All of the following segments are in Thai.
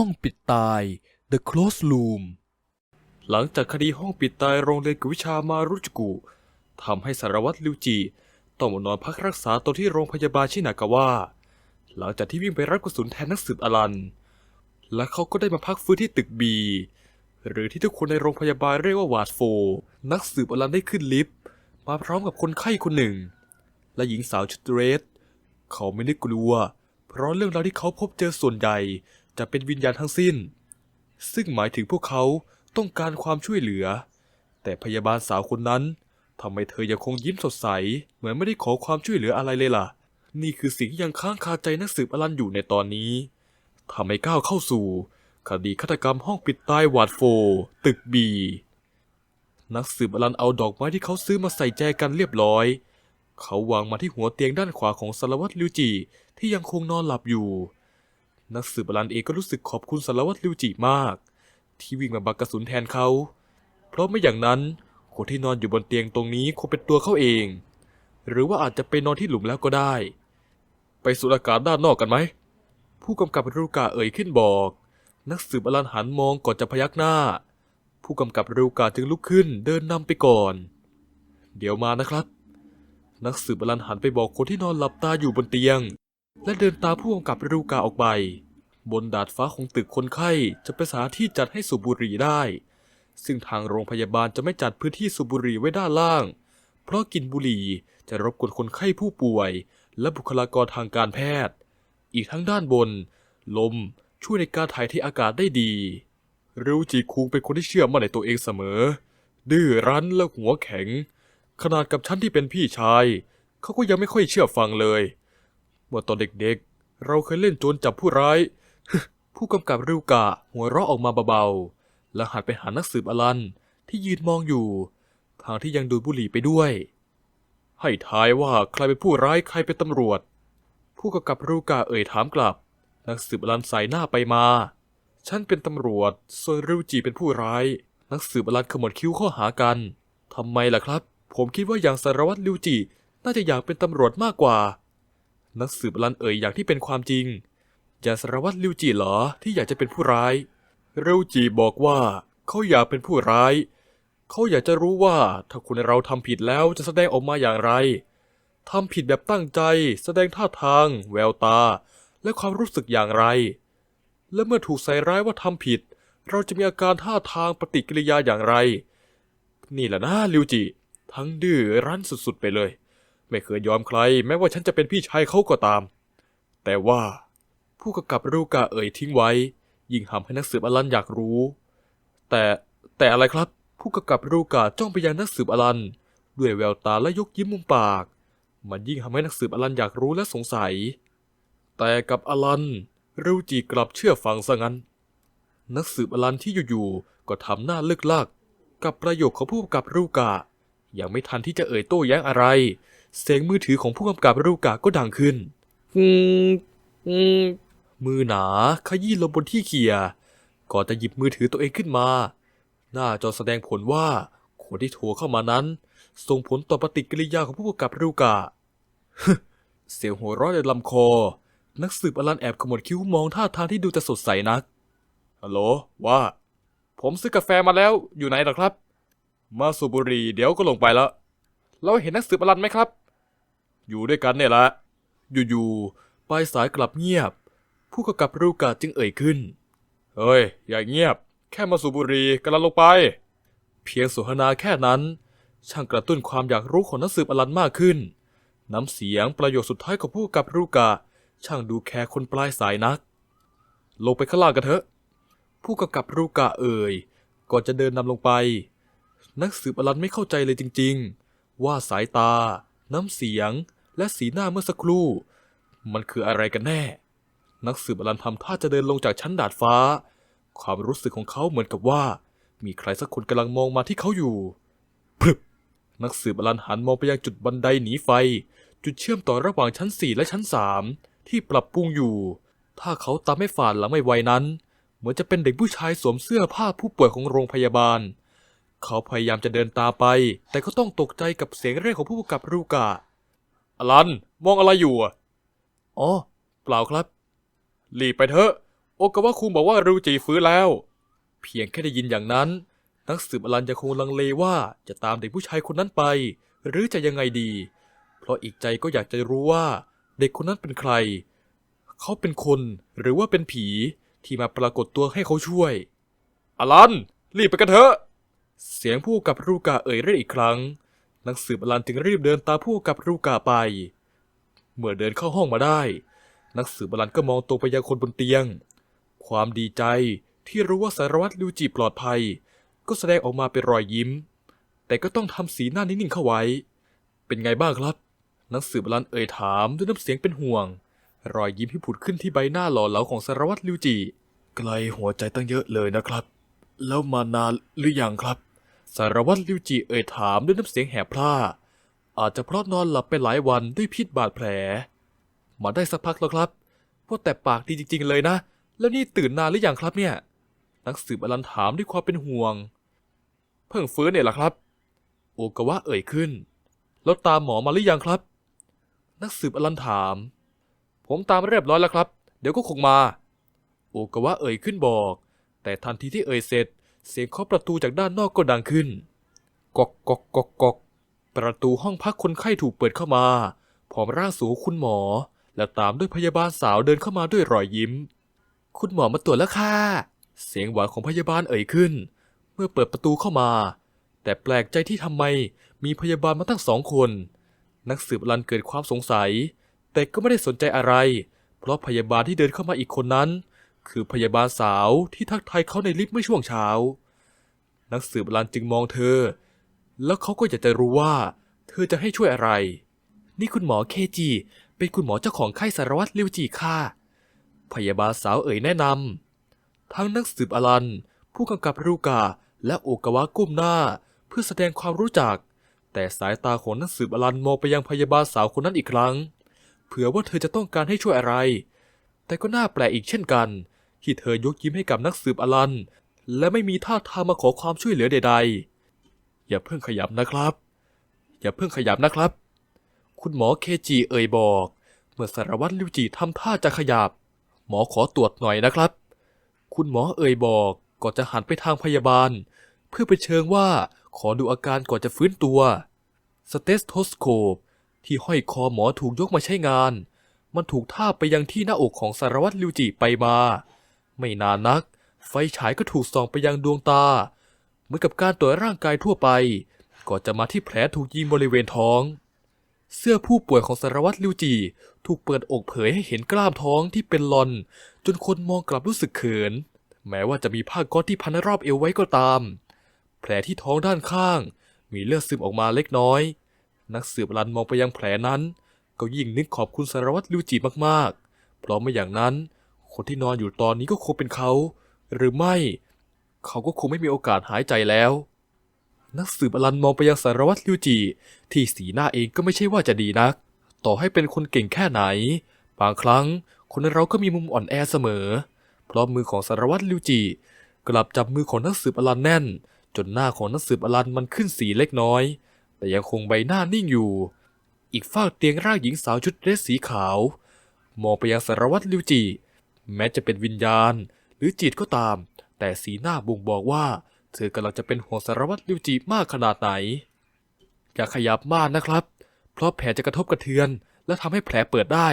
ห้องปิดตาย The Close Room หลังจากคดีห้องปิดตายโรงเรียนกววิชามารุจกุทำให้สารวัตรลิวจิต้องมานอนพักรักษาตัวที่โรงพยาบาลชินากาวะหลังจากที่วิ่งไปรับกระสุนแทนนักสืบอลัน และเขาก็ได้มาพักฟื้นที่ตึกบี หรือที่ทุกคนในโรงพยาบาลเรียกว่าวาดโฟ นักสืบอลันได้ขึ้นลิฟต์ มาพร้อมกับคนไข้คนหนึ่ง และหญิงสาวชุดเรส เขาไม่ได้กลัว เพราะเรื่องราวที่เขาพบเจอส่วนใหญ่ จะเป็นวิญญาณทั้งสิ้น ซึ่งหมายถึงพวกเขาต้องการความช่วยเหลือ แต่พยาบาลสาวคนนั้นทำไมเธอยังคงยิ้มสดใส เหมือนไม่ได้ขอความช่วยเหลืออะไรเลยล่ะ นี่คือสิ่งที่ยังค้างคาใจนักสืบอลันอยู่ในตอนนี้ทำให้ก้าวเข้าสู่ คดีฆาตกรรมห้องปิดตายหวาดโฟ ตึกบี นักสืบอลันเอาดอกไม้ที่เขาซื้อมาใส่แจกันเรียบร้อย เขาวางมาที่หัวเตียงด้านขวาของสารวัตรลิวจิที่ยังคงนอนหลับอยู่ นักสืบอลันเองก็รู้สึกขอบคุณสารวัตรลิวจิมาก ที่วิ่งมาบักกระสุนแทนเขา เพราะไม่อย่างนั้นคนที่นอนอยู่บนเตียงตรงนี้คงเป็นตัวเขาเอง หรือว่าอาจจะไปนอนที่หลุมแล้วก็ได้ ไปสูดอากาศด้านนอกกันไหม ผู้กำกับรูกาเอ่ยขึ้นบอก นักสืบอลันหันมองก่อนจะพยักหน้า ผู้กำกับรูกาจึงลุกขึ้นเดินนำไปก่อน เดี๋ยวมานะครับ นักสืบอลันหันไปบอกคนที่นอนหลับตาอยู่บนเตียง และเดินตามผู้กำกับรูกาออกไป บนดาดฟ้าของตึกคนไข้จะเป็นสถานที่จัดให้สูบบุหรี่ได้ ซึ่งทางโรงพยาบาลจะไม่จัดพื้นที่สูบบุหรี่ไว้ด้านล่าง เพราะกินบุหรี่จะรบกวนคนไข้ผู้ป่วย และบุคลากรทางการแพทย์ อีกทั้งด้านบน ลมช่วยในการถ่ายเทอากาศได้ดีริวจีคุงเป็นคนที่เชื่อมั่นในตัวเองเสมอ ดื้อรั้นและหัวแข็ง ขนาดกับฉันที่เป็นพี่ชาย เขาก็ยังไม่ค่อยเชื่อฟังเลย เมื่อตอนเด็กๆ เราเคยเล่นโจรจับผู้ร้าย ผู้กำกับริวกะหัวเราะออกมาเบาๆ และหันไปหานักสืบอลันที่ยืนมองอยู่ ทางที่ยังดูดบุหรี่ไปด้วย ให้ทายว่าใครเป็นผู้ร้ายใครเป็นตำรวจ ผู้กำกับริวกะเอ่ยถามกลับ นักสืบอลันสายหน้าไปมา ฉันเป็นตำรวจ ส่วนริวจีเป็นผู้ร้าย นักสืบอลันขมวดคิ้วข้าหากันทำไมล่ะครับ ผมคิดว่าอย่างสารวัตรริวจีน่าจะอยากเป็นตำรวจมากกว่า นักสืบอลันเอ่ยอย่างที่เป็นความจริง อย่าสารวัตรริวจีเหรอที่อยากจะเป็นผู้ร้ายริวจีบอกว่าเขาอยากเป็นผู้ร้าย เขาอยากจะรู้ว่าถ้าคนเราทำผิดแล้วจะแสดงออกมาอย่างไรทำผิดแบบตั้งใจ แสดงท่าทาง แววตา และความรู้สึกอย่างไร และเมื่อถูกใส่ร้ายว่าทำผิด เราจะมีอาการท่าทางปฏิกิริยาอย่างไร นี่แหละนะริวจิ ทั้งดื้อรั้นสุดๆไปเลย ไม่เคยยอมใคร แม้ว่าฉันจะเป็นพี่ชายเขาก็ตาม แต่ว่า ผู้กำกับรูกาเอ่ยทิ้งไว้ ยิ่งทำให้นักสืบอลันอยากรู้ แต่แต่อะไรครับ ผู้กำกับรูกาจ้องไปยังนักสืบอลัน ด้วยแววตาและยกยิ้มมุมปาก มันยิ่งทำให้นักสืบอลันอยากรู้และสงสัย แต่กับอลันริวจีกลับเชื่อฟังซะงั้น นักสืบอลันที่อยู่ๆก็ทำหน้าเลิกลากกับประโยคของผู้กำกับรูกายังไม่ทันที่จะเอ่ยโต้แย้งอะไร เสียงมือถือของผู้กำกับรูกาก็ดังขึ้นอืมอืม มือหนาขยี้ลงบนที่เขี่ยก่อนจะหยิบมือถือตัวเองขึ้นมา หน้าจอแสดงผลว่าคนที่โทรเข้ามานั้น ส่งผลต่อปฏิกิริยาของผู้กำกับรูกาเสียงหัวเราะในลำคอ นักสืบอลันแอบขมวดคิ้วมองท่าทางที่ดูจะสดใสนัก ฮัลโหล ว่า ผมซื้อกาแฟมาแล้ว อยู่ไหนหรอครับ มาสูบบุหรี่เดี๋ยวก็ลงไปแล้ว เราเห็นนักสืบอลันไหมครับ อยู่ด้วยกันเนี่ยละ อยู่ๆปลายสายกลับเงียบ ผู้กำกับรูกาจึงเอ่ยขึ้น เฮ้ย อย่าเงียบ แค่มาสูบบุหรี่กำลังลงไป เพียงสนทนาแค่นั้น ช่างกระตุ้นความอยากรู้ของนักสืบอลันมากขึ้น น้ำเสียงประโยคสุดท้ายของผู้กำกับรูกาช่างดูแคร์คนปลายสายนัก ลงไปข้างล่างกันเถอะ ผู้กำกับรูกาเอ่ย ก่อนจะเดินนำลงไป นักสืบอลันไม่เข้าใจเลยจริง ๆ ว่าสายตา น้ำเสียง และสีหน้าเมื่อสักครู่ มันคืออะไรกันแน่ นักสืบอลันทำท่าจะเดินลงจากชั้นดาดฟ้า ความรู้สึกของเขาเหมือนกับว่า มีใครสักคนกำลังมองมาที่เขาอยู่พรึบนักสืบอลันหันมองไปยังจุดบันไดหนีไฟ จุดเชื่อมต่อระหว่างชั้น4และชั้น3ที่ปรับปรุงอยู่ ถ้าเขาตามไม่ฝานหลังไม่ไวนั้น เหมือนจะเป็นเด็กผู้ชายสวมเสื้อผ้าผู้ป่วยของโรงพยาบาล เขาพยายามจะเดินตามไป แต่ก็ต้องตกใจกับเสียงเรียกของผู้กำกับรูกาอลัน มองอะไรอยู่อะอ๋อ เปล่าครับ รีบไปเถอะ โอกาวะคุงบอกว่ารูจีฟื้นแล้ว เพียงแค่ได้ยินอย่างนั้น นักสืบอลันยังคงลังเลว่าจะตามเด็กผู้ชายคนนั้นไป หรือจะยังไงดี เพราะอีกใจก็อยากจะรู้ว่า เด็กคนนั้นเป็นใคร เขาเป็นคนหรือว่าเป็นผีที่มาปรากฏตัวให้เขาช่วย อลัน รีบไปกันเถอะ เสียงผู้กับรูกาเอ่ยเรียกอีกครั้ง นักสืบอลันจึงรีบเดินตามผู้กับรูกาไป เมื่อเดินเข้าห้องมาได้ นักสืบอลันก็มองตรงไปยังคนบนเตียง ความดีใจที่รู้ว่าสารวัตรลิวจีปลอดภัย ก็แสดงออกมาเป็นรอยยิ้ม แต่ก็ต้องทำสีหน้านิ่งๆเข้าไว้ เป็นไงบ้างครับ นักสืบอลันเอ่ยถามด้วยน้ำเสียงเป็นห่วง รอยยิ้มที่ผุดขึ้นที่ใบหน้าหล่อเหลาของสารวัตรลิวจี ไกลหัวใจตั้งเยอะเลยนะครับ แล้วมานานหรือยังครับ สารวัตรลิวจีเอ่ยถามด้วยน้ำเสียงแหบพร่าอาจจะเพราะนอนหลับไปหลายวันด้วยพิษบาดแผล มาได้สักพักแล้วครับพวกแต่ปากดีจริง ๆ เลยนะ แล้วนี่ตื่นนานหรือยังครับเนี่ย นักสืบอลันถามด้วยความเป็นห่วง เพิ่งฟื้นเนี่ยแหละครับ โอกาวะเอ่ยขึ้น แล้วตามหมอมาหรือยังครับ นักสืบอลันถาม ผมตามเรียบร้อยแล้วครับ เดี๋ยวก็คงมา โอกาวะเอ่ยขึ้นบอก แต่ทันทีที่เอ่ยเสร็จ เสียงเคาะประตูจากด้านนอกก็ดังขึ้นกอกกอกกอกกอกประตูห้องพักคนไข้ถูกเปิดเข้ามาพร้อมร่างสูงคุณหมอ และตามด้วยพยาบาลสาวเดินเข้ามาด้วยรอยยิ้ม คุณหมอมาตรวจแล้วค่ะ เสียงหวานของพยาบาลเอ่ยขึ้น เมื่อเปิดประตูเข้ามา แต่แปลกใจที่ทำไมมีพยาบาลมาตั้งสองคน นักสืบลันเกิดความสงสัย แต่ก็ไม่ได้สนใจอะไร เพราะพยาบาลที่เดินเข้ามาอีกคนนั้น คือพยาบาลสาวที่ทักทายเขาในลิฟต์เมื่อช่วงเช้า นักสืบลันจึงมองเธอ แล้วเขาก็อยากจะรู้ว่า เธอจะให้ช่วยอะไร นี่คุณหมอเคจี เป็นคุณหมอเจ้าของไข้สารวัตรลิวจีค่ะพยาบาลสาวเอ่ยแนะนำ ทั้งนักสืบอลัน ผู้กำกับรูกาและโอกาวะก้มหน้า เพื่อแสดงความรู้จัก แต่สายตาของนักสืบอลันมองไปยังพยาบาลสาวคนนั้นอีกครั้ง เผื่อว่าเธอจะต้องการให้ช่วยอะไร แต่ก็น่าแปลกอีกเช่นกันที่เธอยกยิ้มให้กับนักสืบอลัน และไม่มีท่าทางมาขอความช่วยเหลือใด ๆ อย่าเพิ่งขยับนะครับ อย่าเพิ่งขยับนะครับ คุณหมอเคจีเอ่ยบอก เมื่อสารวัตรลิวจีทำท่าจะขยับ หมอขอตรวจหน่อยนะครับ คุณหมอเอ่ยบอกก่อนจะหันไปทางพยาบาล เพื่อไปเชิงว่าขอดูอาการก่อนจะฟื้นตัว สเตสโทสโคป ที่ห้อยคอหมอถูกยกมาใช้งาน มันถูกท่าไปยังที่หน้าอกของสารวัตรลิวจิไปมา ไม่นานนัก ไฟฉายก็ถูกส่องไปยังดวงตา เหมือนกับการตรวจร่างกายทั่วไป ก่อนจะมาที่แผลถูกยิงบริเวณท้อง เสื้อผู้ป่วยของสารวัตรลิวจี ถูกเปิดอกเผยให้เห็นกล้ามท้องที่เป็นลอน จนคนมองกลับรู้สึกเขิน แม้ว่าจะมีผ้าก๊อซที่พันรอบเอวไว้ก็ตาม แผลที่ท้องด้านข้าง มีเลือดซึมออกมาเล็กน้อย นักสืบรันมองไปยังแผลนั้น ก็ยิ่งนึกขอบคุณสารวัตรลิวจีมากๆ เพราะไม่อย่างนั้น คนที่นอนอยู่ตอนนี้ก็คงเป็นเขา หรือไม่ เขาก็คงไม่มีโอกาสหายใจแล้ว นักสืบอลันมองไปยังสารวัตรลิวจีที่สีหน้าเองก็ไม่ใช่ว่าจะดีนัก ต่อให้เป็นคนเก่งแค่ไหน บางครั้งคนเราก็มีมุมอ่อนแอเสมอ เพราะมือของสารวัตรลิวจีกลับจับมือของนักสืบอลันแน่น จนหน้าของนักสืบอลันมันขึ้นสีเล็กน้อย แต่ยังคงใบหน้านิ่งอยู่ อีกฝากเตียงร่างหญิงสาวชุดเดรสสีขาว มองไปยังสารวัตรลิวจีแม้จะเป็นวิญญาณ หรือจิตก็ตาม แต่สีหน้าบ่งบอกว่า เธอกำลังจะเป็นห่วงสารวัตรลิวจีมากขนาดไหน อย่าขยับมากนะครับ เพราะแผลจะกระทบกระเทือน และทำให้แผลเปิดได้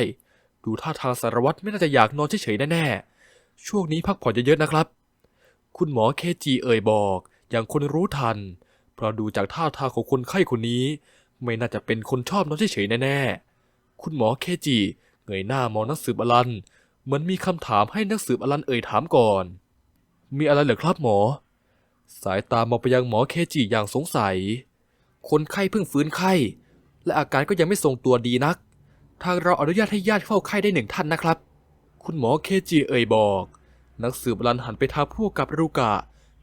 ดูท่าทางสารวัตรไม่น่าจะอยากนอนเฉยๆแน่ๆ ช่วงนี้พักผ่อนเยอะๆนะครับ คุณหมอเคจีเอ่ยบอก อย่างคนรู้ทัน เพราะดูจากท่าทางของคนไข้คนนี้ ไม่น่าจะเป็นคนชอบนอนเฉยๆแน่ๆ คุณหมอเคจีเงยหน้ามองนักสืบอลันเหมือนมีคำถามให้นักสืบอลันเอ่ยถามก่อน มีอะไรเหรอครับหมอ สายตามองไปยังหมอเคจิอย่างสงสัย คนไข้เพิ่งฟื้นไข้ และอาการก็ยังไม่ทรงตัวดีนัก ทางเราอนุญาตให้ญาติเฝ้าไข้ได้หนึ่งท่านนะครับ คุณหมอเคจิเอ่ยบอก นักสืบรันหันไปทางผู้กับรูกะ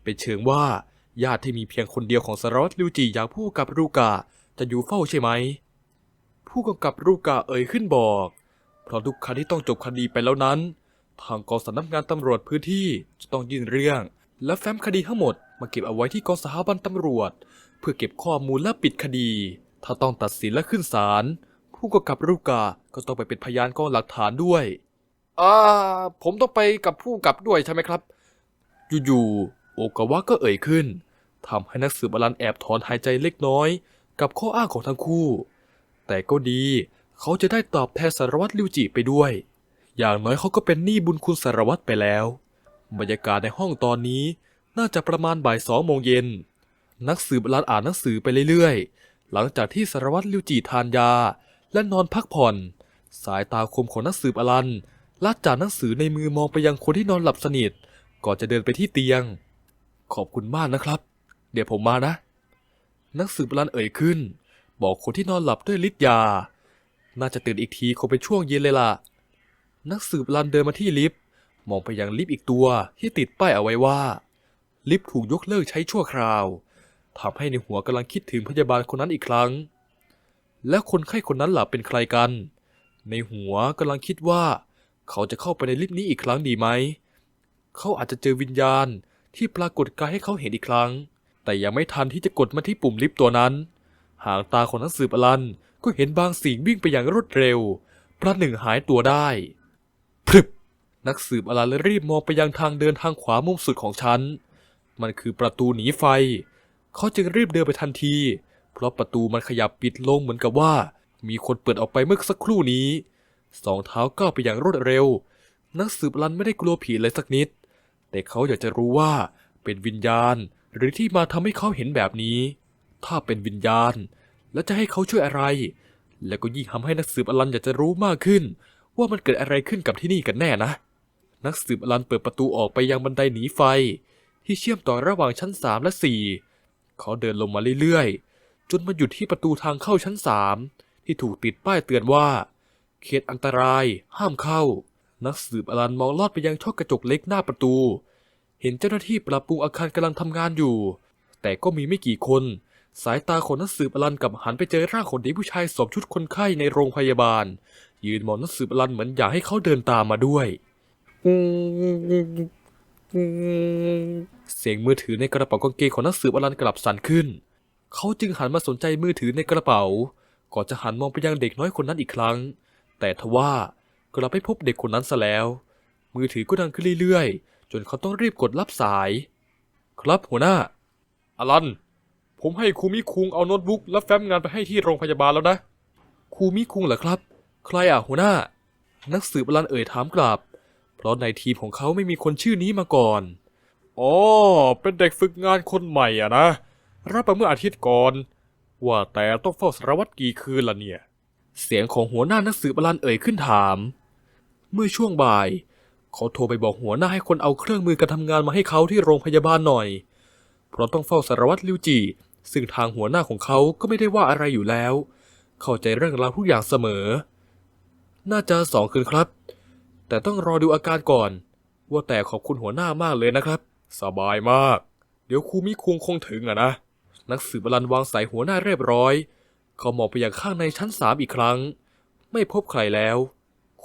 เป็นเชิงว่าญาติที่มีเพียงคนเดียวของสารวัตรลิวจิอย่างผู้กับรูกะจะอยู่เฝ้าใช่ไหม ผู้กำกับรูกะเอ่ยขึ้นบอก เพราะทุกครั้งที่ต้องจบคดีไปแล้วนั้น ทางกองสำนักงานตำรวจพื้นที่จะต้องยื่นเรื่อง และแฟ้มคดีทั้งหมด มาเก็บเอาไว้ที่กองสถาบันตำรวจ เพื่อเก็บข้อมูลและปิดคดี ถ้าต้องตัดสินและขึ้นศาลผู้กำกับรูกะก็ต้องไปเป็นพยานกองหลักฐานด้วยอ่าผมต้องไปกับผู้กำกับด้วยใช่ไหมครับ อยู่ๆโอกาวะก็เอ่ยขึ้นทำให้นักสืบอลันแอบถอนหายใจเล็กน้อย กับข้ออ้างของทั้งคู่ แต่ก็ดีเขาจะได้ตอบแทนสารวัตรลิวจิไปด้วย อย่างน้อยเขาก็เป็นหนี้บุญคุณสารวัตรไปแล้ว บรรยากาศในห้องตอนนี้ น่าจะประมาณบ่ายสองโมงเย็น นักสืบอลันอ่านหนังสือไปเรื่อยๆ หลังจากที่สารวัตรลิวจิทานยา และนอนพักผ่อน สายตาคมของนักสืบอลันลัดจากหนังสือในมือมองไปยังคนที่นอนหลับสนิท ก่อนจะเดินไปที่เตียง ขอบคุณมากนะครับ เดี๋ยวผมมานะ นักสืบอลันเอ่ยขึ้น บอกคนที่นอนหลับด้วยฤทธิ์ยา น่าจะตื่นอีกทีคงเป็นช่วงเย็นเลยล่ะ นักสืบอลันเดินมาที่ลิฟต์มองไปยังลิฟต์อีกตัวที่ติดป้ายเอาไว้ว่า ลิฟต์ถูกยกเลิกใช้ชั่วคราวทำให้ในหัวกำลังคิดถึงพยาบาลคนนั้นอีกครั้ง และคนไข้คนนั้นหลับเป็นใครกัน ในหัวกำลังคิดว่า เขาจะเข้าไปในลิฟต์นี้อีกครั้งดีไหม เขาอาจจะเจอวิญญาณที่ปรากฏกายให้เขาเห็นอีกครั้ง แต่ยังไม่ทันที่จะกดมาที่ปุ่มลิฟต์ตัวนั้น หางตาของนักสืบอลันก็เห็นบางสิ่งวิ่งไปอย่างรวดเร็วประหนึ่งหายตัวได้พรึบนักสืบอลันเลยรีบมองไปยังทางเดินทางขวามุมสุดของฉัน มันคือประตูหนีไฟ เขาจึงรีบเดินไปทันที เพราะประตูมันขยับปิดลงเหมือนกับว่า มีคนเปิดออกไปเมื่อสักครู่นี้ สองเท้าก้าวไปอย่างรวดเร็ว นักสืบอลันไม่ได้กลัวผีเลยสักนิด แต่เขาอยากจะรู้ว่าเป็นวิญญาณหรือที่มาทำให้เขาเห็นแบบนี้ ถ้าเป็นวิญญาณ แล้วจะให้เขาช่วยอะไร แล้วก็ยิ่งทำให้นักสืบอลันอยากจะรู้มากขึ้น ว่ามันเกิดอะไรขึ้นกับที่นี่กันแน่นะ นักสืบอลันเปิดประตูออกไปยังบันไดหนีไฟ ที่เชื่อมต่อระหว่างชั้นสามและสี่เขาเดินลงมาเรื่อยๆ จนมาหยุดที่ประตูทางเข้าชั้นสามที่ถูกติดป้ายเตือนว่า เขตอันตรายห้ามเข้า นักสืบอลันมองลอดไปยังช่องกระจกเล็กหน้าประตู เห็นเจ้าหน้าที่ปรับปรุงอาคารกำลังทำงานอยู่ แต่ก็มีไม่กี่คน สายตาของนักสืบอลันกับหันไปเจอร่างของเด็กผู้ชายสวมชุดคนไข้ในโรงพยาบาล ยืนมองนักสืบอลันเหมือนอยากให้เขาเดินตามมาด้วย เสียงมือถือในกระเป๋ากางเกงของนักสืบอลันกลับสั่นขึ้น เขาจึงหันมาสนใจมือถือในกระเป๋า ก่อนจะหันมองไปยังเด็กน้อยคนนั้นอีกครั้ง แต่ทว่ากลับไม่พบเด็กคนนั้นซะแล้ว มือถือก็ดังขึ้นเรื่อยๆ จนเขาต้องรีบกดรับสาย ครับหัวหน้า อลัน ผมให้ครูมิคุงเอาโน้ตบุ๊กและแฟ้มงานไปให้ที่โรงพยาบาลแล้วนะครูมิคุงเหรอครับ ใครอะหัวหน้า นักสืบอลันเอ่ยถามกลับ เพราะในทีมของเขาไม่มีคนชื่อนี้มาก่อน อ๋อ เป็นเด็กฝึกงานคนใหม่อะนะ รับมาเมื่ออาทิตย์ก่อน ว่าแต่ต้องเฝ้าสารวัตรกี่คืนล่ะเนี่ย เสียงของหัวหน้านักสืบอลันเอ่ยขึ้นถาม เมื่อช่วงบ่าย เขาโทรไปบอกหัวหน้าให้คนเอาเครื่องมือการทำงานมาให้เขาที่โรงพยาบาลหน่อย เพราะต้องเฝ้าสารวัตรลิวจีซึ่งทางหัวหน้าของเขาก็ไม่ได้ว่าอะไรอยู่แล้ว เข้าใจเรื่องราวทุกอย่างเสมอ น่าจะสองคืนครับ แต่ต้องรอดูอาการก่อน ว่าแต่ขอบคุณหัวหน้ามากเลยนะครับ สบายมาก เดี๋ยวครูมิคุงคงถึงอะนะ นักสืบอลันวางสายหัวหน้าเรียบร้อย เขามองไปยังข้างในชั้นสามอีกครั้ง ไม่พบใครแล้ว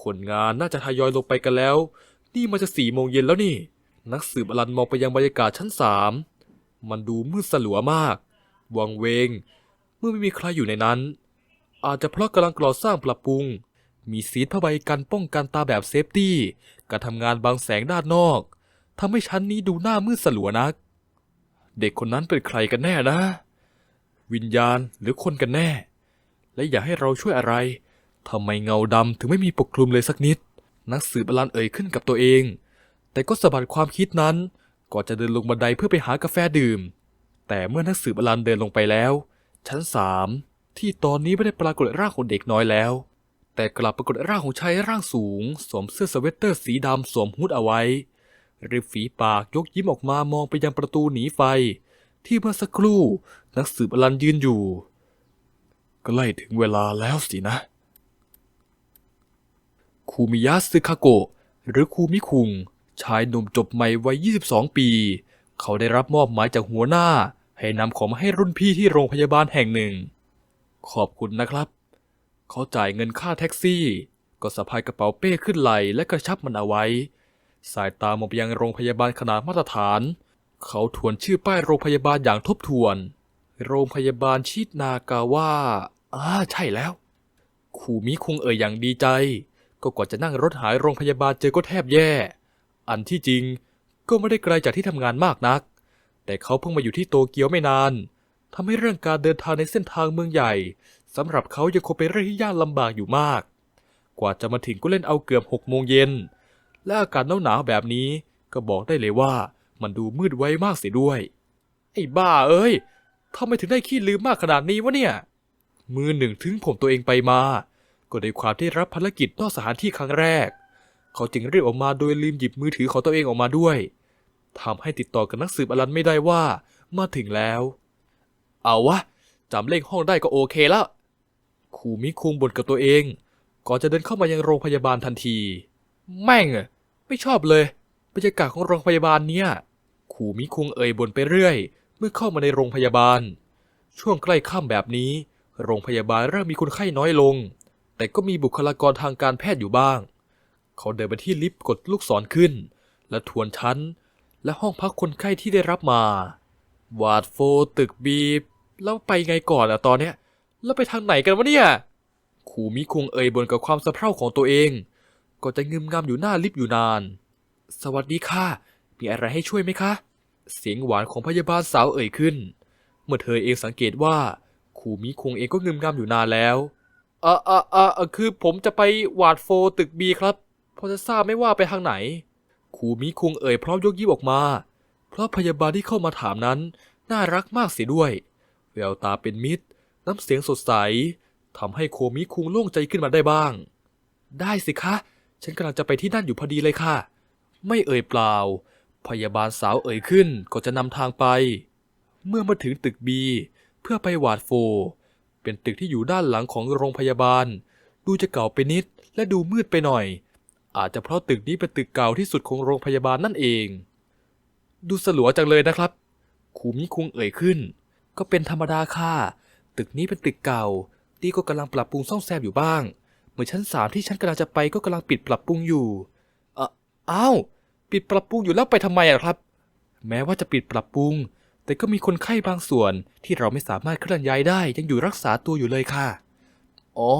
คนงานน่าจะทยอยลงไปกันแล้ว นี่มันจะสี่โมงเย็นแล้วนี่ นักสืบอลันมองไปยังบรรยากาศชั้นสามมันดูมืดสลัวมาก วังเวง เมื่อไม่มีใครอยู่ในนั้น อาจจะเพราะกำลังก่อสร้างปรับปรุง มีซีทผ้าใบกันป้องกันตาแบบเซฟตี้ การทำงานบางแสงด้านนอก ทำให้ชั้นนี้ดูหน้ามืดสลัวนัก เด็กคนนั้นเป็นใครกันแน่นะ วิญญาณหรือคนกันแน่ และอยากให้เราช่วยอะไรทำไมเงาดำถึงไม่มีปกคลุมเลยสักนิด นักสืบอลันเอ่ยขึ้นกับตัวเอง แต่ก็สะบัดความคิดนั้น ก่อนจะเดินลงบันไดเพื่อไปหากาแฟดื่ม แต่เมื่อนักสืบอลันเดินลงไปแล้ว ชั้นสามที่ตอนนี้ไม่ได้ปรากฏร่างของเด็กน้อยแล้ว แต่กลับปรากฏร่างของชายร่างสูง สวมเสื้อสเวตเตอร์สีดำสวมฮูดเอาไว้ ริมฝีปากยกยิ้มออกมามองไปยังประตูหนีไฟ ที่เมื่อสักครู่นักสืบอลันยืนอยู่ ใกล้ถึงเวลาแล้วสินะ คูมิยะซึคาโกะหรือคูมิคุง ชายหนุ่มจบใหม่วัย 22 ปี เขาได้รับมอบหมายจากหัวหน้า ให้นำของมาให้รุ่นพี่ที่โรงพยาบาลแห่งหนึ่ง ขอบคุณนะครับ เขาจ่ายเงินค่าแท็กซี่ ก็สะพายกระเป๋าเป้ขึ้นไหลและกระชับมันเอาไว้ สายตามองไปยังโรงพยาบาลขนาดมาตรฐาน เขาทวนชื่อป้ายโรงพยาบาลอย่างทบทวน โรงพยาบาลชิดนากาว่าอ่าใช่แล้วคูมิคงเอ่ยอย่างดีใจ ก็กว่าจะนั่งรถหายโรงพยาบาลเจอก็แทบแย่ อันที่จริงก็ไม่ได้ไกลจากที่ทำงานมากนัก แต่เขาเพิ่งมาอยู่ที่โตเกียวไม่นานทำให้เรื่องการเดินทางในเส้นทางเมืองใหญ่สำหรับเขายังคงเป็นเรื่องที่ยากลำบากอยู่มาก กว่าจะมาถึงก็เล่นเอาเกือบหกโมงเย็น และอากาศหนาวๆแบบนี้ ก็บอกได้เลยว่ามันดูมืดไว้มากเสียด้วย ไอ้บ้าเอ้ยทำไมถึงได้ขี้ลืมมากขนาดนี้วะเนี่ย มือหนึ่งถึงผมตัวเองไปมา ก็ได้ความที่รับภารกิจนอกสถานที่ครั้งแรก เขาจึงรีบออกมาโดยลืมหยิบมือถือของตัวเองออกมาด้วยทำให้ติดต่อกับนักสืบอลันไม่ได้ว่า มาถึงแล้ว เอาวะจำเลขห้องได้ก็โอเคแล้วคูมิคุงบ่นกับตัวเอง ก่อนจะเดินเข้ามายังโรงพยาบาลทันที แม่งอะ ไม่ชอบเลยบรรยากาศของโรงพยาบาลเนี่ยคูมิคุงเอ่ยบ่นไปเรื่อย เมื่อเข้ามาในโรงพยาบาล ช่วงใกล้ค่ำแบบนี้ โรงพยาบาลเริ่มมีคนไข้น้อยลง แต่ก็มีบุคลากรทางการแพทย์อยู่บ้าง เขาเดินไปที่ลิฟต์กดลูกศรขึ้น และทวนชั้น และห้องพักคนไข้ที่ได้รับมา วาดโฟตึกบีบ แล้วไปไงก่อนอะตอนเนี้ย แล้วไปทางไหนกันวะเนี่ยคูมิคุงเอ่ยบนกับความสะเพร่าของตัวเอง ก็จะงึมงำอยู่หน้าลิฟต์อยู่นาน สวัสดีค่ะ มีอะไรให้ช่วยไหมคะ เสียงหวานของพยาบาลสาวเอ่ยขึ้น เมื่อเธอเองสังเกตว่าคูมิคงเองก็งึมงำอยู่นานแล้วออเออเออเออคือผมจะไปวาดโฟตึกบีครับพอจะทราบไม่ว่าไปทางไหนคูมิคุงเอ่ยพร้อมยกยิ้มออกมา เพราะพยาบาลที่เข้ามาถามนั้น น่ารักมากเสียด้วย แววตาเป็นมิตร น้ำเสียงสดใสทำให้โคมิคุงโล่งใจขึ้นมาได้บ้าง ได้สิคะ ฉันกำลังจะไปที่นั่นอยู่พอดีเลยค่ะ ไม่เอ่ยเปล่า พยาบาลสาวเอ่ยขึ้นก็จะนำทางไป เมื่อมาถึงตึกบีเพื่อไปวาดโฟ เป็นตึกที่อยู่ด้านหลังของโรงพยาบาล ดูจะเก่าไปนิดและดูมืดไปหน่อย อาจจะเพราะตึกนี้เป็นตึกเก่าที่สุดของโรงพยาบาลนั่นเอง ดูสลัวจังเลยนะครับคูมิคุงเอ่ยขึ้น ก็เป็นธรรมดาค่ะ ตึกนี้เป็นตึกเก่า ที่ก็กำลังปรับปรุงซ่อมแซมอยู่บ้าง เหมือนชั้นสามที่ฉันกำลังจะไปก็กำลังปิดปรับปรุงอยู่อ่ออ้าวปิดปรับปรุงอยู่แล้วไปทำไมอะครับ แม้ว่าจะปิดปรับปรุง แต่ก็มีคนไข้บางส่วนที่เราไม่สามารถเคลื่อนย้ายได้ยังอยู่รักษาตัวอยู่เลยค่ะ อ๋อ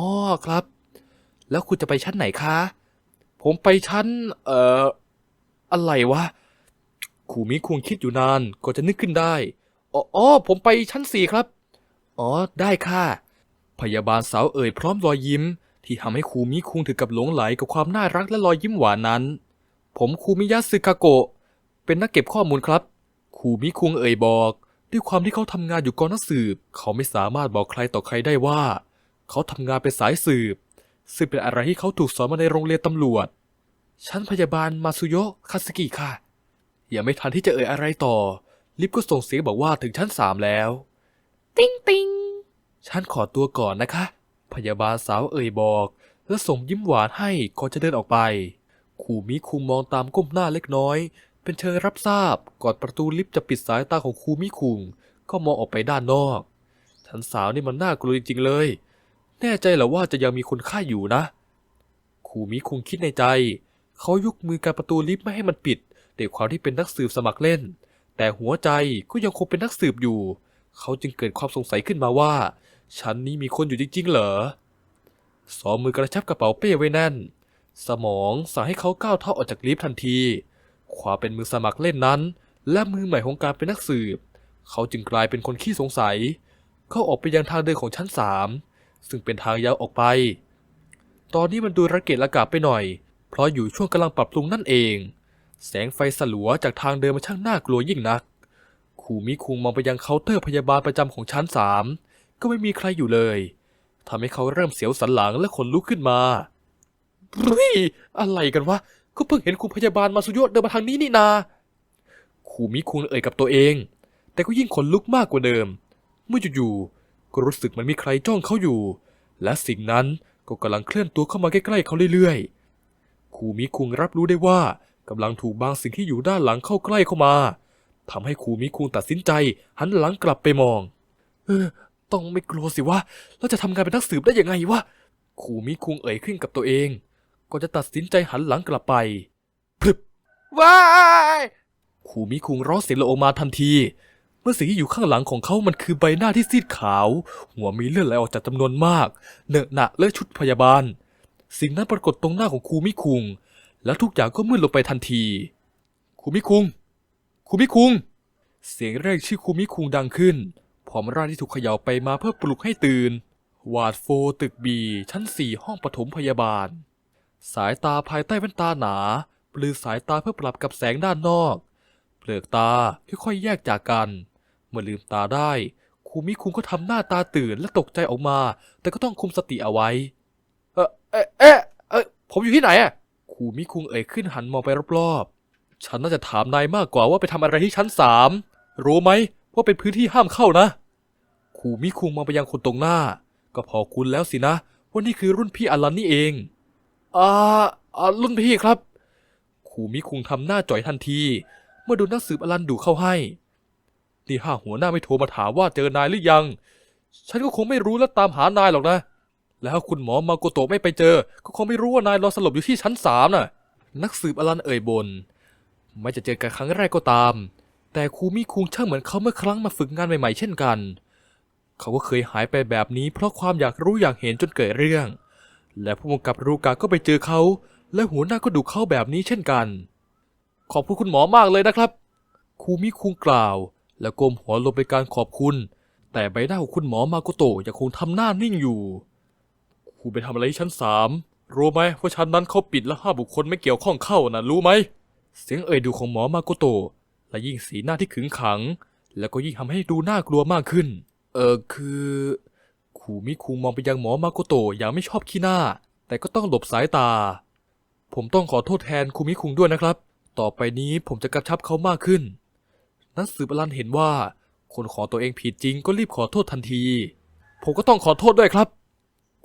ครับ แล้วคุณจะไปชั้นไหนคะ ผมไปชั้น เอ่อ อะไรวะคูมิคุงคิดอยู่นานก็จะนึกขึ้นได้ อ๋อ ผมไปชั้นสี่ครับ อ๋อ ได้ค่ะ พยาบาลสาวเอ่ยพร้อมรอยยิ้ม ที่ทำให้คูมิคุงถึงกับหลงไหลกับความน่ารักและรอยยิ้มหวานนั้น ผมคูมิยะซึคาโกะเป็นนักเก็บข้อมูลครับ คูมิคุงเอ่ยบอก ด้วยความที่เขาทำงานอยู่กองนักสืบ เขาไม่สามารถบอกใครต่อใครได้ว่า เขาทำงานเป็นสายสืบ ซึ่งเป็นอะไรที่เขาถูกสอนมาในโรงเรียนตำรวจชั้นพยาบาลมาซุโยะคาสกิค่ะยังไม่ทันที่จะเอ่ยอะไรต่อ ลิฟต์ก็ส่งเสียงบอกว่าถึงชั้นสามแล้ว ติ้งติงฉันขอตัวก่อนนะคะ พยาบาลสาวเอ่ยบอก และส่งยิ้มหวานให้ก่อนจะเดินออกไปคูมิคุงมองตามก้มหน้าเล็กน้อย เป็นเชิงรับทราบก่อนประตูลิฟต์จะปิดสายตาของคูมิคุง ก็มองออกไปด้านนอกฉันสาวนี่มันน่ากลัวจริงๆเลย แน่ใจเหรอว่าจะยังมีคนไข้อยู่นะคูมิคุงคิดในใจ เขายกมือกันประตูลิฟต์ไม่ให้มันปิดด้วยความที่เป็นนักสืบสมัครเล่น แต่หัวใจก็ยังคงเป็นนักสืบอยู่ เขาจึงเกิดความสงสัยขึ้นมาว่า ชั้นนี้มีคนอยู่จริงๆ เหรอ สองมือกระชับกระเป๋าเป้ไว้แน่น สมองสั่งให้เขาก้าวเท้าออกจากลิฟต์ทันที ความเป็นมือสมัครเล่นนั้น และมือใหม่ของการเป็นนักสืบ เขาจึงกลายเป็นคนขี้สงสัย เขาออกไปยังทางเดินของชั้นสามซึ่งเป็นทางยาวออกไป ตอนนี้มันดูระเกะระกะไปหน่อย เพราะอยู่ช่วงกำลังปรับปรุงนั่นเอง แสงไฟสลัวจากทางเดินมันช่างน่ากลัวยิ่งนัก คูมิคุงมองไปยังเคาน์เตอร์พยาบาลประจำของชั้นสาม ก็ไม่มีใครอยู่เลยทำให้เขาเริ่มเสียวสันหลังและขนลุกขึ้นมาเฮ้ยอะไรกันวะ ก็เพิ่งเห็นคุณพยาบาลมาสุโยะเดินมาทางนี้นี่นาคูมิคุงเอ่ยกับตัวเอง แต่ก็ยิ่งขนลุกมากกว่าเดิม เมื่ออยู่ๆก็รู้สึกมันมีใครจ้องเขาอยู่ และสิ่งนั้นก็กำลังเคลื่อนตัวเข้ามาใกล้ๆเขาเรื่อยๆครูมิคุงรับรู้ได้ว่ากำลังถูกบางสิ่งที่อยู่ด้านหลังเข้าใกล้เข้ามาทำให้ครูมิคุงตัดสินใจหันหลังกลับไปมอง เออ ต้องไม่กลัวสิวะแล้วจะทำงานเป็นนักสืบได้ยังไงวะครูมิคุงเอ่ยขึ้นกับตัวเองก่อนจะตัดสินใจหันหลังกลับไปพรึบว้ายครูมิคุงร้องเสียงละออกมาทันที เมื่อสิ่งที่อยู่ข้างหลังของเขามันคือใบหน้าที่ซีดขาว หัวมีเลือดไหลออกจากจำนวนมากเหนอะหนะและชุดพยาบาล สิ่งนั้นปรากฏตรงหน้าของครูมิคุง แล้วทุกอย่างก็มืดลงไปทันทีครูมิคุงครูมิคุง เสียงแรกชื่อครูมิคุงดังขึ้น พร้อมร่างที่ถูกเขย่าไปมาเพื่อปลุกให้ตื่น วาดโฟตึกบีชั้นสี่ห้องปฐมพยาบาล สายตาภายใต้แว่นตาหนา ปลือสายตาเพื่อปรับกับแสงด้านนอก เปลือกตาค่อยๆแยกจากกัน เมื่อลืมตาได้ครูมิคุงก็ทำหน้าตาตื่นและตกใจออกมา แต่ก็ต้องคุมสติเอาไว้ เออเอะเอ๊ะเอะผมอยู่ที่ไหนอะคูมิคุงเอ่ยขึ้นหันมองไปรอบๆ ฉันน่าจะถามนายมากกว่าว่าไปทำอะไรที่ชั้นสามรู้ไหมว่าเป็นพื้นที่ห้ามเข้านะ ครูมิคุงมองไปยังคนตรงหน้า ก็พอคุณแล้วสินะว่านี่คือรุ่นพี่อลันนี่เองอ่าอ่ารุ่นพี่ครับครูมิคุงทำหน้าจ่อยทันที เมื่อโดนนักสืบอลันดูเข้าให้นี่ห้าหัวหน้าไม่โทรมาถามว่าเจอนายหรือยัง ฉันก็คงไม่รู้และตามหานายหรอกนะ แล้วคุณหมอมาโกโตะไม่ไปเจอ ก็คงไม่รู้ว่านายรอสลบอยู่ที่ชั้นสามน่ะ นักสืบอลันเอ่ยบน ไม่จะเจอกันครั้งแรกก็ตาม แต่ครูมิคุงช่างเหมือนเขาเมื่อครั้งมาฝึกงานใหม่ๆ เช่นกัน เขาก็เคยหายไปแบบนี้เพราะความอยากรู้อยากเห็นจนเกิดเรื่อง และผู้กำกับรูกาก็ไปเจอเขา และหัวหน้าก็ดูเขาแบบนี้เช่นกัน ขอบคุณคุณหมอมากเลยนะครับครูมิคุงกล่าว แล้วก้มหัวลงเป็นการขอบคุณ แต่ใบหน้าของคุณหมอมาโกโตะยังคงทำหน้านิ่งอยู่ครูไปทำอะไรที่ชั้นสามรู้ไหมว่าชั้นนั้นเขาปิดและห้าบุคคลไม่เกี่ยวข้องเข้านะรู้ไหม เสียงเอ่ยดูของหมอมาโกโตะและยิ่งสีหน้าที่ขึงขัง แล้วก็ยิ่งทำให้ดูน่ากลัวมากขึ้น เออคือครูมิคุงมองไปยังหมอมาโกโตะอย่างไม่ชอบขี้หน้า แต่ก็ต้องหลบสายตา ผมต้องขอโทษแทนครูมิคุงด้วยนะครับ ต่อไปนี้ผมจะกระชับเขามากขึ้น นักสืบอลันเห็นว่า คนขอตัวเองผิดจริงก็รีบขอโทษทันที ผมก็ต้องขอโทษด้วยครับ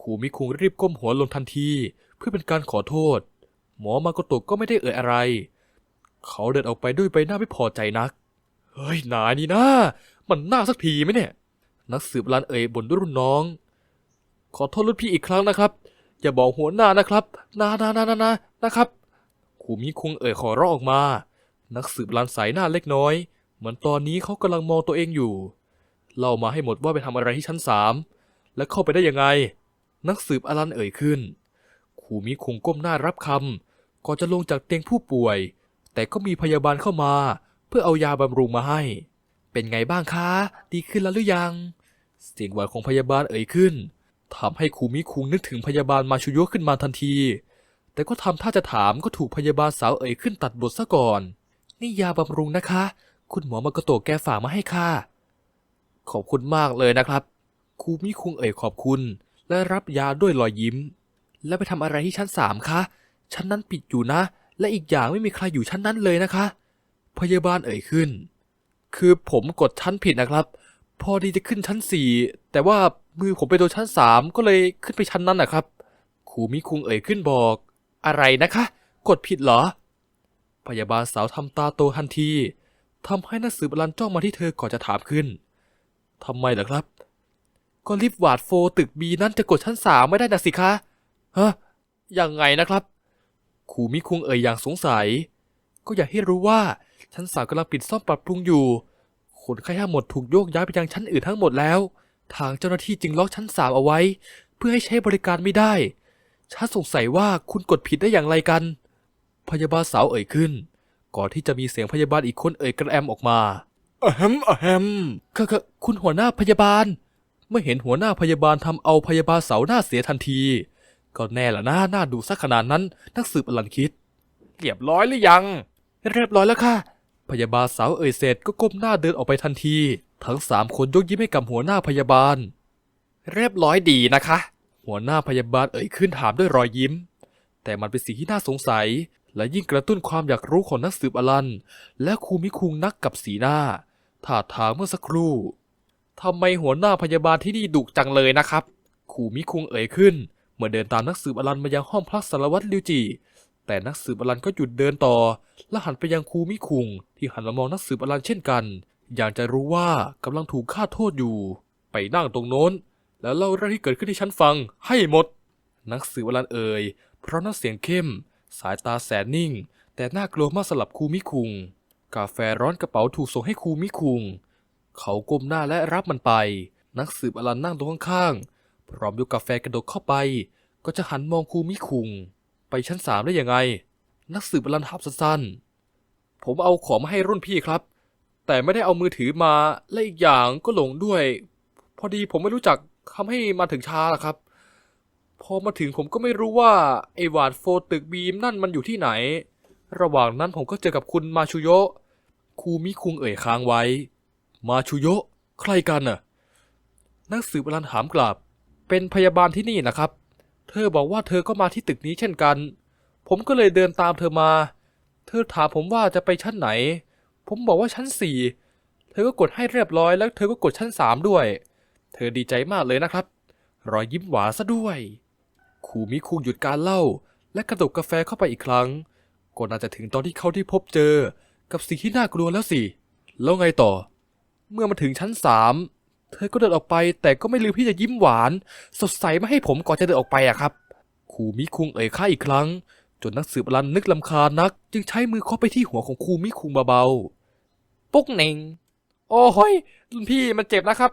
ครูมิคุงรีบก้มหัวลงทันที เพื่อเป็นการขอโทษ หมอมาโกโตะก็ไม่ได้เอ่ยอะไร เขาเดินออกไปด้วยใบหน้าไม่พอใจนัก เฮ้ยนายนี่นะมันน่าสักทีไหมเนี่ย นักสืบลันเอ่ยบ่นด้วยรุ่นน้อง ขอโทษรุ่นพี่อีกครั้งนะครับ อย่าบอกหัวหน้านะครับ นานานานานานะครับครูมิคุงเอ่ยขอร้องออกมา นักสืบลันสายหน้าเล็กน้อย เหมือนตอนนี้เขากำลังมองตัวเองอยู่ เล่ามาให้หมดว่าไปทำอะไรที่ชั้นสามและเข้าไปได้ยังไง นักสืบอลันเอ่ยขึ้นครูมิคุงก้มหน้ารับคำก่อนจะลงจากเตียงผู้ป่วย แต่ก็มีพยาบาลเข้ามา เพื่อเอายาบำรุงมาให้ เป็นไงบ้างคะ ดีขึ้นแล้วหรือยัง เสียงหวานของพยาบาลเอ่ยขึ้นทำให้คูมิคุงนึกถึงพยาบาลมาชุโยขึ้นมาทันที แต่ก็ทำท่าจะถามก็ถูกพยาบาลสาวเอ่ยขึ้นตัดบทซะก่อน นี่ยาบำรุงนะคะ คุณหมอมากระโตะแกฝากมาให้ค่ะ ขอบคุณมากเลยนะครับ คูมิคุงเอ่ยขอบคุณ และรับยาด้วยรอยยิ้ม แล้วไปทำอะไรที่ชั้นสามคะ ชั้นนั้นปิดอยู่นะ และอีกอย่างไม่มีใครอยู่ชั้นนั้นเลยนะคะ พยาบาลเอ่ยขึ้น คือผมกดชั้นผิดนะครับ พอดีจะขึ้นชั้นสี่แต่ว่ามือผมไปโดนชั้นสามก็เลยขึ้นไปชั้นนั้นนะครับครูมิคุงเอ่ยขึ้นบอก อะไรนะคะ กดผิดเหรอ พยาบาลสาวทำตาโตทันทีทำให้นักสืบลันจ้องมาที่เธอก่อนจะถามขึ้นทำไมล่ะครับ ก็ลิฟต์วาดโฟตึกบีนั่นจะกดชั้นสามไม่ได้นะสิคะฮะยังไงนะครับครูมิคุงเอ่ยอย่างสงสัย ก็อยากให้รู้ว่าชั้นสามกำลังปิดซ่อมปรับปรุงอยู่ คนไข้ทั้งหมดถูกโยกย้ายไปยังชั้นอื่นทั้งหมดแล้ว ทางเจ้าหน้าที่จึงล็อกชั้นสามเอาไว้ เพื่อให้ใช้บริการไม่ได้ ฉันสงสัยว่าคุณกดผิดได้อย่างไรกัน พยาบาลสาวเอ่ยขึ้น ก่อนที่จะมีเสียงพยาบาลอีกคนเอ่ยกระแอมออกมาอะแฮมอะแฮมค่ะค่ะคุณหัวหน้าพยาบาล เมื่อเห็นหัวหน้าพยาบาลทำเอาพยาบาลสาวหน้าเสียทันที ก็แน่ละหน้าหน้าดูสักขนาดนั้นนักสืบอลันคิด เรียบร้อยหรือยัง เรียบร้อยแล้วค่ะ พยาบาลสาวเอ่ยเสร็จก็ก้มหน้าเดินออกไปทันที ทั้งสามคนยกยิ้มให้กับหัวหน้าพยาบาล เรียบร้อยดีนะคะ หัวหน้าพยาบาลเอ่ยขึ้นถามด้วยรอยยิ้ม แต่มันเป็นสิ่งที่น่าสงสัย และยิ่งกระตุ้นความอยากรู้ของนักสืบอลัน และครูมิคุงนักกับสีหน้าท่าทางเมื่อสักครู่ทำไมหัวหน้าพยาบาลที่นี่ดุจังเลยนะครับครูมิคุงเอ่ยขึ้น เมื่อเดินตามนักสืบอลันมายังห้องพักสารวัตรลิวจิ แต่นักสืบอลันก็หยุดเดินต่อ และหันไปยังครูมิคุง ที่หันมามองนักสืบอลันเช่นกัน อย่างจะรู้ว่ากำลังถูกฆ่าโทษอยู่ ไปนั่งตรงโน้น แล้วเล่าเรื่องที่เกิดขึ้นให้ฉันฟังให้หมด นักสืบอลันเอ่ยเพราะน้ำเสียงเข้ม สายตาแสนนิ่ง แต่น่ากลัวมากสลับครูมิคุง กาแฟร้อนกระเป๋าถูกส่งให้ครูมิคุง เขาก้มหน้าและรับมันไป นักสืบอลันนั่งตรงข้างๆพร้อมยกกาแฟกระดกเข้าไป ก็จะหันมองครูมิคุง ไปชั้นสามได้ยังไง นักสืบอลันทับสั้นๆผมเอาของมาให้รุ่นพี่ครับ แต่ไม่ได้เอามือถือมา และอีกอย่างก็หลงด้วย พอดีผมไม่รู้จักทำให้มาถึงช้าล่ะครับ พอมาถึงผมก็ไม่รู้ว่าไอหวาดโฟตึกบีมนั่นมันอยู่ที่ไหน ระหว่างนั้นผมก็เจอกับคุณมาชุโยะครูมิคุงเอ่ยค้างไว้ มาชุโยะใครกันน่ะ นักสืบอลันถามกลับ เป็นพยาบาลที่นี่นะครับ เธอบอกว่าเธอก็มาที่ตึกนี้เช่นกัน ผมก็เลยเดินตามเธอมา เธอถามผมว่าจะไปชั้นไหน ผมบอกว่าชั้นสี่ เธอก็กดให้เรียบร้อยแล้วเธอก็กดชั้นสามด้วย เธอดีใจมากเลยนะครับ รอยยิ้มหวานซะด้วยครูมิคุงหยุดการเล่า และกระดกกาแฟเข้าไปอีกครั้ง ก็น่าจะถึงตอนที่เขาที่พบเจอ กับสิ่งที่น่ากลัวแล้วสิ แล้วไงต่อ เมื่อมาถึงชั้นสาม เธอก็เดินออกไปแต่ก็ไม่ลืมที่จะยิ้มหวาน สดใสมาให้ผมก่อนจะเดินออกไปอะครับครูมิคุงเอ่ยข้าอีกครั้ง จนนักสืบอลันนึกลำคาญนัก จึงใช้มือเคาะไปที่หัวของครูมิคุงเบาๆปุ๊กเน่งโอ้ยรุ่นพี่มันเจ็บนะครับ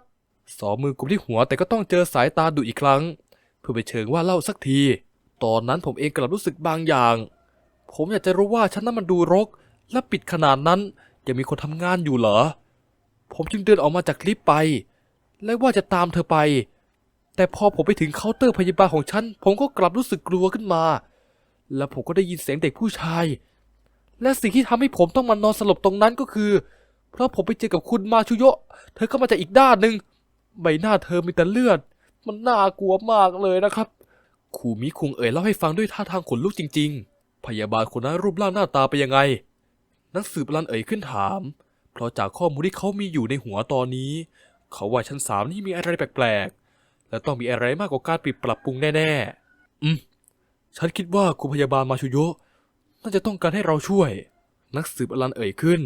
สอมือกลุ่มที่หัวแต่ก็ต้องเจอสายตาดุอีกครั้ง เพื่อไปเชิงว่าเล่าสักที ตอนนั้นผมเองกลับรู้สึกบางอย่าง ผมอยากจะรู้ว่าชั้นนั้นมันดูรก และปิดขนาดนั้นยังมีคนทำงานอยู่เหรอ ผมจึงเดินออกมาจากลิฟต์ไป และว่าจะตามเธอไป แต่พอผมไปถึงเคาน์เตอร์พยาบาลของฉัน ผมก็กลับรู้สึกกลัวขึ้นมา แล้วผมก็ได้ยินเสียงเด็กผู้ชาย และสิ่งที่ทำให้ผมต้องมานอนสลบตรงนั้นก็คือ เพราะผมไปเจอกับคุณมาชุโยะ เธอก็มาจากอีกด้านหนึ่งใบหน้าเธอมีแต่เลือด มันน่ากลัวมากเลยนะครับครูมิคุงเอ่ยเล่าให้ฟังด้วยท่าทางขนลุกจริง ๆ พยาบาลคนนั้นรูปร่างหน้าตาเป็นยังไง นักสืบรันเอ่ยขึ้นถาม เพราะจากข้อมูลที่เขามีอยู่ในหัวตอนนี้ เขาว่าชั้นสามนี่มีอะไรแปลกๆ และต้องมีอะไรมากกว่าการปิดปรับปรุงแน่ๆ อืม ฉันคิดว่าคุณพยาบาลมาชุโยะน่าจะต้องการให้เราช่วย นักสืบอลันเอ่ยขึ้น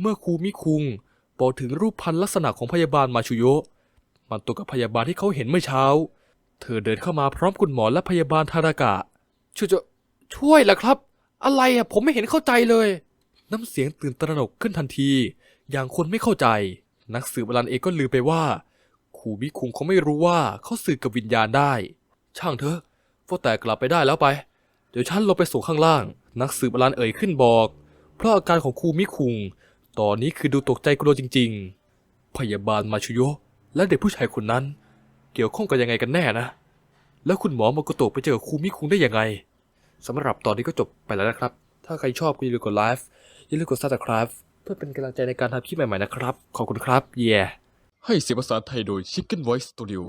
เมื่อครูมิคุงบอกถึงรูปพันธุ์ลักษณะของพยาบาลมาชุโยะมันตรงกับพยาบาลที่เขาเห็นเมื่อเช้า เธอเดินเข้ามาพร้อมคุณหมอและพยาบาลทารากะ ช่วยจะช่วยล่ะครับ อะไรอะผมไม่เห็นเข้าใจเลย น้ำเสียงตื่นตระหนกขึ้นทันที อย่างคนไม่เข้าใจ นักสืบอลันเองก็ลืมไปว่าครูมิคุงเขาไม่รู้ว่าเขาสื่อกับวิญญาณได้ ช่างเถอะพวกแต่กลับไปได้แล้วไป เดี๋ยวฉันลงไปส่งข้างล่าง นักสืบอลันเอ่ยขึ้นบอก เพราะอาการของครูมิคุง ตอนนี้คือดูตกใจกลัวจริง ๆ พยาบาลมาชุโยและเด็กผู้ชายคนนั้น เกี่ยวข้องกันยังไงกันแน่นะ แล้วคุณหมอมาโกโตะไปเจอครูมิคุงได้ยังไงสำหรับตอนนี้ก็จบไปแล้วนะครับ ถ้าใครชอบก็อย่าลืมกดไลค์อย่าลืมกดซับสไคร b e เพื่อเป็นกำลังใจในการทำคลิปใหม่ๆนะครับ ขอบคุณครับ เย่ ให้เสียงภาษาไทยโดย Chicken Voice Studio